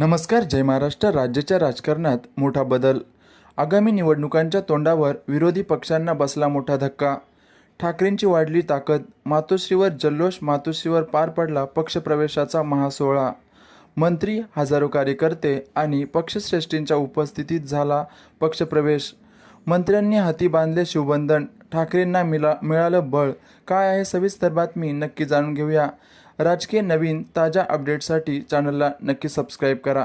नमस्कार जय महाराष्ट्र. राज्याच्या राजकारणात मोठा बदल. आगामी निवडणुकांच्या तोंडावर विरोधी पक्षांना बसला मोठा धक्का. ठाकरेंची वाढली ताकद मातोश्रीवर जल्लोष मातोश्रीवर पार पडला पक्षप्रवेशाचा महासोहळा. मंत्री हजारो कार्यकर्ते आणि पक्षश्रेष्ठींच्या उपस्थितीत झाला पक्षप्रवेश. मंत्र्यांनी हाती बांधले शिवबंधन. ठाकरेंना मिला मिळालं बळ. काय आहे सविस्तर बातमी नक्की जाणून घेऊया. राजकीय नवीन ताज्या अपडेटसाठी चॅनलला नक्की सबस्क्राईब करा.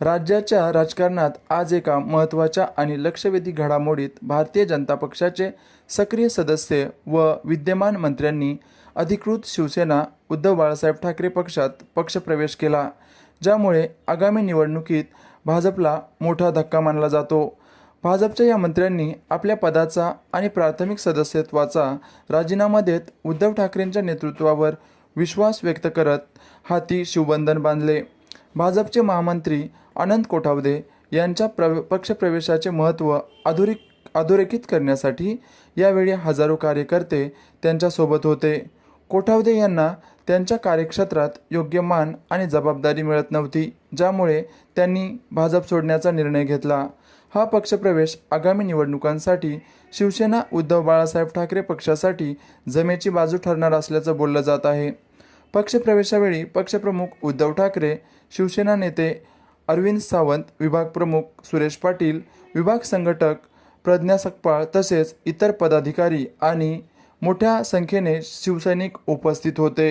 राज्याच्या राजकारणात आज एका महत्त्वाच्या आणि लक्षवेधी घडामोडीत भारतीय जनता पक्षाचे सक्रिय सदस्य व विद्यमान मंत्र्यांनी अधिकृत शिवसेना उद्धव बाळासाहेब ठाकरे पक्षात पक्षप्रवेश केला ज्यामुळे आगामी निवडणुकीत भाजपला मोठा धक्का मानला जातो. भाजपच्या या मंत्र्यांनी आपल्या पदाचा आणि प्राथमिक सदस्यत्वाचा राजीनामा देत उद्धव ठाकरेंच्या नेतृत्वावर विश्वास व्यक्त करत हाती शिवबंधन बांधले. भाजपचे महामंत्री अनंत कोठावदे यांच्या प्र पक्षप्रवेशाचे महत्त्व अधोरेख अधोरेखित करण्यासाठी यावेळी हजारो कार्यकर्ते त्यांच्यासोबत होते. कोठावदे यांना त्यांच्या कार्यक्षेत्रात योग्य मान आणि जबाबदारी मिळत नव्हती ज्यामुळे त्यांनी भाजप सोडण्याचा निर्णय घेतला. हा पक्षप्रवेश आगामी निवडणुकांसाठी शिवसेना उद्धव बाळासाहेब ठाकरे पक्षासाठी जमेची बाजू ठरणार असल्याचं बोललं जात आहे. पक्षप्रवेशावेळी पक्षप्रमुख उद्धव ठाकरे शिवसेना नेते अरविंद सावंत विभाग प्रमुख सुरेश पाटील विभाग संघटक प्रज्ञा सकपाळ तसेच इतर पदाधिकारी आणि मोठ्या संख्येने शिवसैनिक उपस्थित होते.